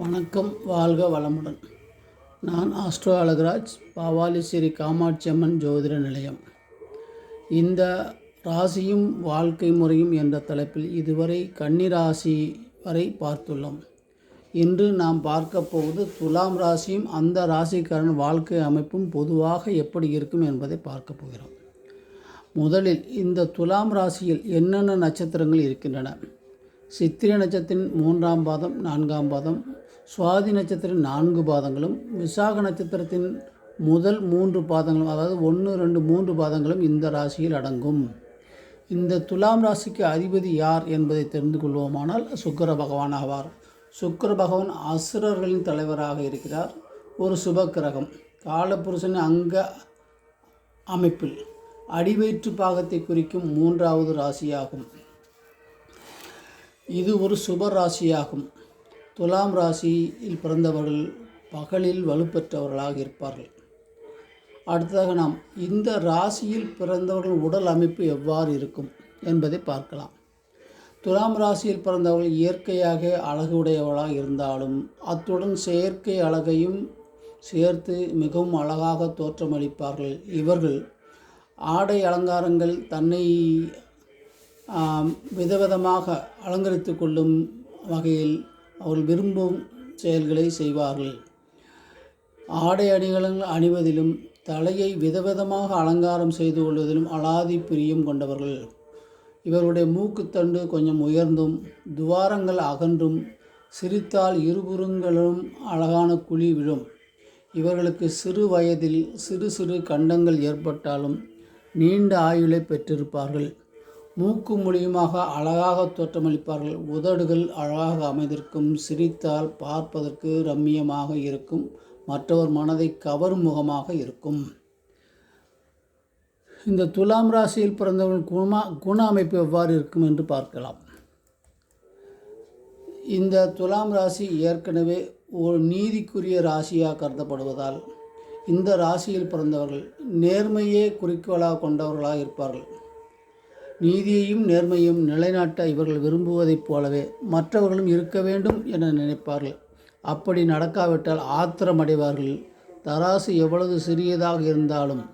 வணக்கம் வாழ்க வளமுடன். நான் ஆஸ்ட்ரோ அழகராஜ் பாவாலி ஸ்ரீ காமாட்சி அம்மன் ஜோதிட நிலையம். இந்த ராசியும் வாழ்க்கை முறையும் என்ற தலைப்பில் இதுவரை கன்னி ராசி வரை பார்த்துள்ளோம். இன்று நாம் பார்க்க போவது துலாம் ராசியும் அந்த ராசிக்காரன் வாழ்க்கை அமைப்பும் பொதுவாக எப்படி இருக்கும் என்பதை பார்க்க போகிறோம். முதலில் இந்த துலாம் ராசியில் என்னென்ன நட்சத்திரங்கள் இருக்கின்றன? சித்திரை நட்சத்திரத்தின் மூன்றாம் பாதம் நான்காம் பாதம் சுவாதி நட்சத்திரம் நான்கு பாதங்களும் விசாக நட்சத்திரத்தின் முதல் மூன்று பாதங்களும் அதாவது ஒன்று ரெண்டு மூன்று பாதங்களும் இந்த ராசியில் அடங்கும். இந்த துலாம் ராசிக்கு அதிபதி யார் என்பதை தெரிந்து கொள்வோமானால் சுக்கர பகவான் ஆவார். சுக்கர பகவான் அசுரர்களின் தலைவராக இருக்கிறார். ஒரு சுப கிரகம் காலபுருஷன் அங்க அமைப்பில் அடிவயிற்று பாகத்தை குறிக்கும் மூன்றாவது ராசியாகும். இது ஒரு சுப ராசியாகும். துலாம் ராசியில் பிறந்தவர்கள் பகலில் வலுப்பெற்றவர்களாக இருப்பார்கள். அடுத்ததாக நாம் இந்த ராசியில் பிறந்தவர்கள் உடல் அமைப்பு எவ்வாறு இருக்கும் என்பதை பார்க்கலாம். துலாம் ராசியில் பிறந்தவர்கள் இயற்கையாக அழகு உடையவர்களாக இருந்தாலும் அத்துடன் செயற்கை அழகையும் சேர்த்து மிகவும் அழகாக தோற்றமளிப்பார்கள். இவர்கள் ஆடை அலங்காரங்கள் தன்னை விதவிதமாக அலங்கரித்து கொள்ளும் வகையில் அவர்கள் விரும்பும் செயல்களை செய்வார்கள். ஆடை அணிகளும் அணிவதிலும் தலையை விதவிதமாக அலங்காரம் செய்து கொள்வதிலும் அலாதி பிரியம் கொண்டவர்கள். இவருடைய மூக்குத்தண்டு கொஞ்சம் உயர்ந்தும் துவாரங்கள் அகன்றும் சிரித்தால் இருபுறங்களும் அழகான குழி விழும். இவர்களுக்கு சிறு வயதில் சிறு சிறு கண்டங்கள் ஏற்பட்டாலும் நீண்ட ஆயுளை பெற்றிருப்பார்கள். மூக்கு மூலியமாக அழகாக தோற்றமளிப்பார்கள். உதடுகள் அழகாக அமைந்திருக்கும் சிரித்தால் பார்ப்பதற்கு ரம்மியமாக இருக்கும் மற்றவர் மனதை கவரும் முகமாக இருக்கும். இந்த துலாம் ராசியில் பிறந்தவர்கள் குணமா குண அமைப்பு எவ்வாறு இருக்கும் என்று பார்க்கலாம். இந்த துலாம் ராசி ஏற்கனவே ஒரு நீதிக்குரிய ராசியாக கருதப்படுவதால் இந்த ராசியில் பிறந்தவர்கள் நேர்மையே குறிக்கோளாக கொண்டவர்களாக இருப்பார்கள். நீதியையும் நேர்மையும் நிலைநாட்ட இவர்கள் விரும்புவதைப் போலவே மற்றவர்களும் இருக்க வேண்டும் என நினைப்பார்கள். அப்படி நடக்காவிட்டால் ஆத்திரமடைவார்கள். தராசு எவ்வளவு சிறியதாக இருந்தாலும்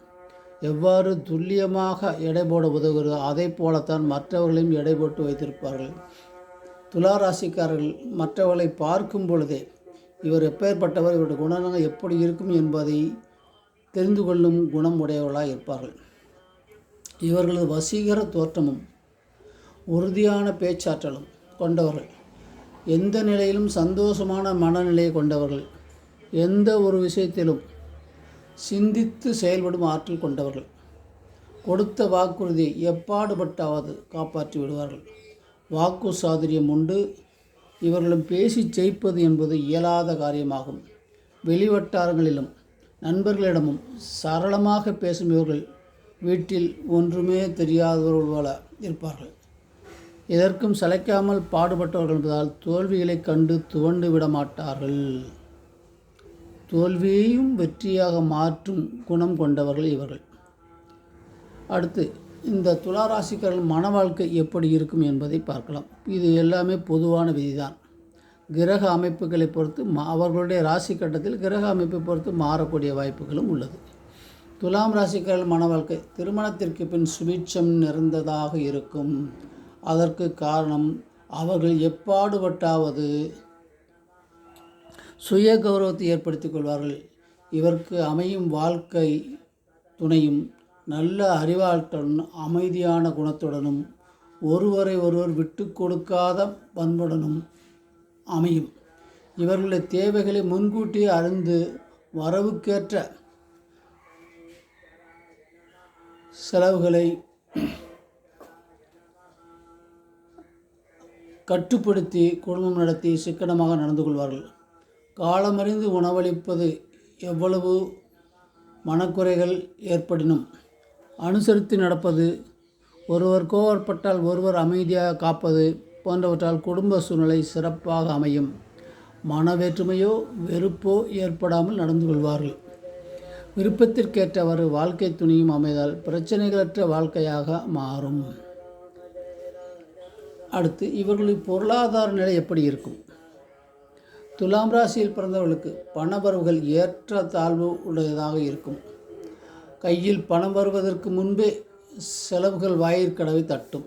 எவ்வாறு துல்லியமாக எடை போட உதவுகிறதோ அதை போலத்தான் மற்றவர்களையும் எடை போட்டு வைத்திருப்பார்கள். துலா ராசிக்காரர்கள் மற்றவர்களை பார்க்கும் பொழுதே இவர் எப்பேற்பட்டவர் இவருடைய குணங்கள் எப்படி இருக்கும் என்பதை தெரிந்து கொள்ளும் குணம் உடையவர்களாக இருப்பார்கள். இவர்களது வசீகர தோற்றமும் உறுதியான பேச்சாற்றலும் கொண்டவர்கள். எந்த நிலையிலும் சந்தோஷமான மனநிலையை கொண்டவர்கள். எந்த ஒரு விஷயத்திலும் சிந்தித்து செயல்படும் ஆற்றல் கொண்டவர்கள். கொடுத்த வாக்குறுதியை எப்பாடுபட்டாவது காப்பாற்றி விடுவார்கள். வாக்கு சாதுரியம் உண்டு. இவர்களும் பேசி ஜெயிப்பது என்பது இயலாத காரியமாகும். வெளிவட்டாரங்களிலும் நண்பர்களிடமும் சரளமாக பேசும் இவர்கள் வீட்டில் ஒன்றுமே தெரியாதவர்கள் போல இருப்பார்கள். எதற்கும் சளைக்காமல் பாடுபட்டவர்கள் என்பதால் தோல்விகளை கண்டு துவண்டு விட மாட்டார்கள். தோல்வியையும் வெற்றியாக மாற்றும் குணம் கொண்டவர்கள் இவர்கள். அடுத்து இந்த துளாராசிக்காரர்கள் மன வாழ்க்கை எப்படி இருக்கும் என்பதை பார்க்கலாம். இது எல்லாமே பொதுவான விதிதான். கிரக அமைப்புகளை பொறுத்து மா அவர்களுடைய ராசி கட்டத்தில் கிரக அமைப்பை பொறுத்து மாறக்கூடிய வாய்ப்புகளும் உள்ளது. துலாம் ராசிக்காரர்கள் மன வாழ்க்கை திருமணத்திற்கு பின் சுபிட்சம் நிறைந்ததாக இருக்கும். அதற்கு காரணம் அவர்கள் எப்பாடுபட்டாவது சுய கௌரவத்தை ஏற்படுத்திக் கொள்வார்கள். இவருக்கு அமையும் வாழ்க்கை துணையும் நல்ல அறிவாற்றலுடன் அமைதியான குணத்துடனும் ஒருவரை ஒருவர் விட்டு கொடுக்காத பண்புடனும் அமையும். இவர்களுடைய தேவைகளை முன்கூட்டியே அறிந்து வரவுக்கேற்ற செலவுகளை கட்டுப்படுத்தி குடும்பம் நடத்தி சிக்கனமாக நடந்து கொள்வார்கள். காலமறிந்து உணவளிப்பது எவ்வளவு மனக்குறைகள் ஏற்படினும் அனுசரித்து நடப்பது ஒருவர் கோவப்பட்டால் ஒருவர் அமைதியாக காப்பது போன்றவற்றால் குடும்ப சூழ்நிலை சிறப்பாக அமையும். மனவேற்றுமையோ வெறுப்போ ஏற்படாமல் நடந்து கொள்வார்கள். விருப்பத்திற்கேற்றவாறு வாழ்க்கை துணியும் அமைதால் பிரச்சனைகளற்ற வாழ்க்கையாக மாறும். அடுத்து இவர்களின் பொருளாதார நிலை எப்படி இருக்கும்? துலாம் ராசியில் பிறந்தவர்களுக்கு பணவரவுகள் ஏற்ற தாழ்வு உடையதாக இருக்கும். கையில் பணம் வருவதற்கு முன்பே செலவுகள் வாயிற்கடவை தட்டும்.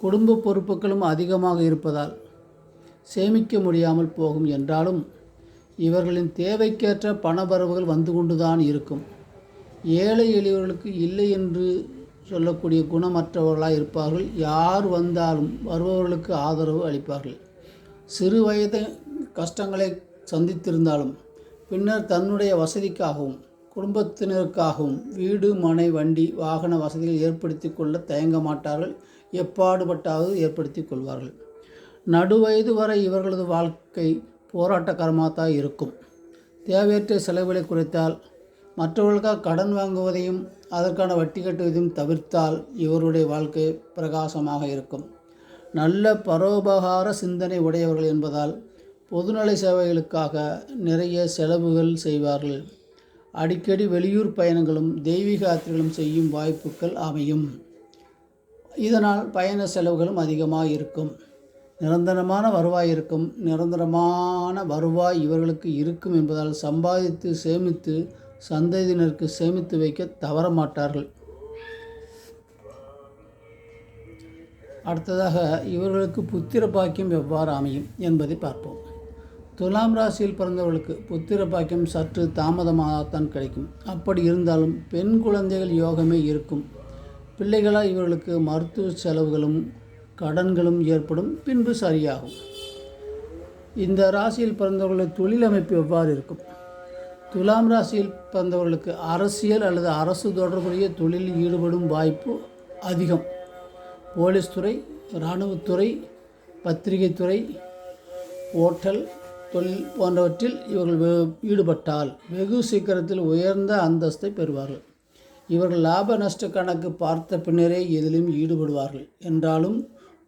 குடும்ப பொறுப்புகளும் அதிகமாக இருப்பதால் சேமிக்க முடியாமல் போகும் என்றாலும் இவர்களின் தேவைக்கேற்ற பணவரவுகள் வந்து கொண்டுதான் இருக்கும். ஏழை எளியவர்களுக்கு இல்லை என்று சொல்லக்கூடிய குணமற்றவர்களாக இருப்பார்கள். யார் வந்தாலும் வருபவர்களுக்கு ஆதரவு அளிப்பார்கள். சிறு வயது கஷ்டங்களை சந்தித்திருந்தாலும் பின்னர் தன்னுடைய வசதிக்காகவும் குடும்பத்தினருக்காகவும் வீடு மனை வண்டி வாகன வசதிகள் ஏற்படுத்தி கொள்ள தயங்க மாட்டார்கள். எப்பாடுபட்டாவது ஏற்படுத்தி கொள்வார்கள். நடுவயது வரை இவர்களது வாழ்க்கை போராட்டகரமாகத்தான் இருக்கும். தேவையற்ற செலவுகளை குறைத்தால் மற்றவர்களுக்காக கடன் வாங்குவதையும் அதற்கான வட்டி கட்டுவதையும் தவிர்த்தால் இவருடைய வாழ்க்கை பிரகாசமாக இருக்கும். நல்ல பரோபகார சிந்தனை உடையவர்கள் என்பதால் பொதுநலை சேவைகளுக்காக நிறைய செலவுகள் செய்வார்கள். அடிக்கடி வெளியூர் பயணங்களும் தெய்வீக யாத்திரைகளும் செய்யும் வாய்ப்புகள் அமையும். இதனால் பயண செலவுகளும் அதிகமாக இருக்கும். நிரந்தரமான வருவாய் இருக்கும். நிரந்தரமான வருவாய் இவர்களுக்கு இருக்கும் என்பதால் சம்பாதித்து சேமித்து சந்ததியினருக்கு சேமித்து வைக்க தவற மாட்டார்கள் அடுத்ததாக இவர்களுக்கு புத்திர பாக்கியம் எவ்வாறு அமையும் என்பதை பார்ப்போம். துலாம் ராசியில் பிறந்தவர்களுக்கு புத்திர பாக்கியம் சற்று தாமதமாகத்தான் கிடைக்கும். அப்படி இருந்தாலும் பெண் குழந்தைகள் யோகமே இருக்கும். பிள்ளைகளால் இவர்களுக்கு மருத்துவ செலவுகளும் கடன்களும் ஏற்படும் பின்பு சரியாகும். இந்த ராசியில் பிறந்தவர்களுக்கு தொழில் அமைப்பு எவ்வாறு இருக்கும்? துலாம் ராசியில் பிறந்தவர்களுக்கு அரசியல் அல்லது அரசு தொடர்புடைய தொழிலில் ஈடுபடும் வாய்ப்பு அதிகம். போலீஸ் துறை இராணுவத்துறை பத்திரிகைத்துறை ஓட்டல் தொழில் போன்றவற்றில் இவர்கள் ஈடுபட்டால் வெகு சீக்கிரத்தில் உயர்ந்த அந்தஸ்தை பெறுவார்கள். இவர்கள் லாப நஷ்ட கணக்கு பார்த்த பின்னரே எதிலும் ஈடுபடுவார்கள். என்றாலும்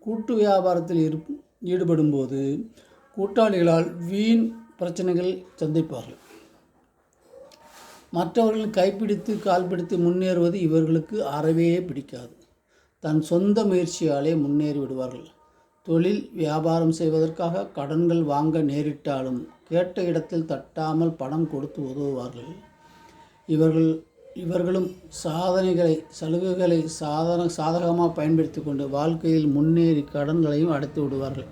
கூட்டு வியாபாரத்தில் ஈடுபடும் போது கூட்டாளிகளால் வீண் பிரச்சனைகள் சந்திப்பார்கள். மற்றவர்கள் கைப்பிடித்து கால்பிடித்து முன்னேறுவது இவர்களுக்கு அறவே பிடிக்காது. தன் சொந்த முயற்சியாலே முன்னேறி விடுவார்கள். தொழில் வியாபாரம் செய்வதற்காக கடன்கள் வாங்க நேரிட்டாலும் கேட்ட இடத்தில் தட்டாமல் பணம் கொடுத்து உதவுவார்கள். இவர்கள் இவர்களும் சாதனைகளை சலுகைகளை சாதன சாதகமாக பயன்படுத்தி கொண்டு வாழ்க்கையில் முன்னேறி கடன்களையும் அடைத்து விடுவார்கள்.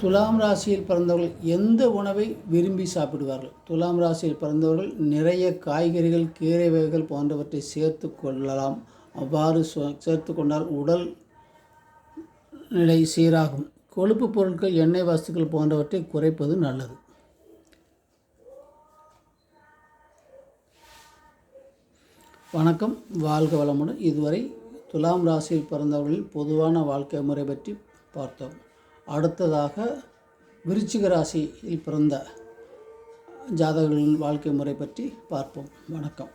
துலாம் ராசியில் பிறந்தவர்கள் எந்த உணவை விரும்பி சாப்பிடுவார்கள்? துலாம் ராசியில் பிறந்தவர்கள் நிறைய காய்கறிகள் கீரை வகைகள் போன்றவற்றை சேர்த்து கொள்ளலாம். அவ்வாறு சேர்த்து கொண்டால் உடல் நிலை சீராகும். கொழுப்பு பொருட்கள் எண்ணெய் வஸ்துக்கள் போன்றவற்றை குறைப்பது நல்லது. வணக்கம். வாழ்க வளமுடன். இதுவரை துலாம் ராசியில் பிறந்தவர்களின் பொதுவான வாழ்க்கை முறை பற்றி பார்த்தோம். அடுத்ததாக விருச்சிக ராசியில் பிறந்த ஜாதகர்களின் வாழ்க்கை முறை பற்றி பார்ப்போம். வணக்கம்.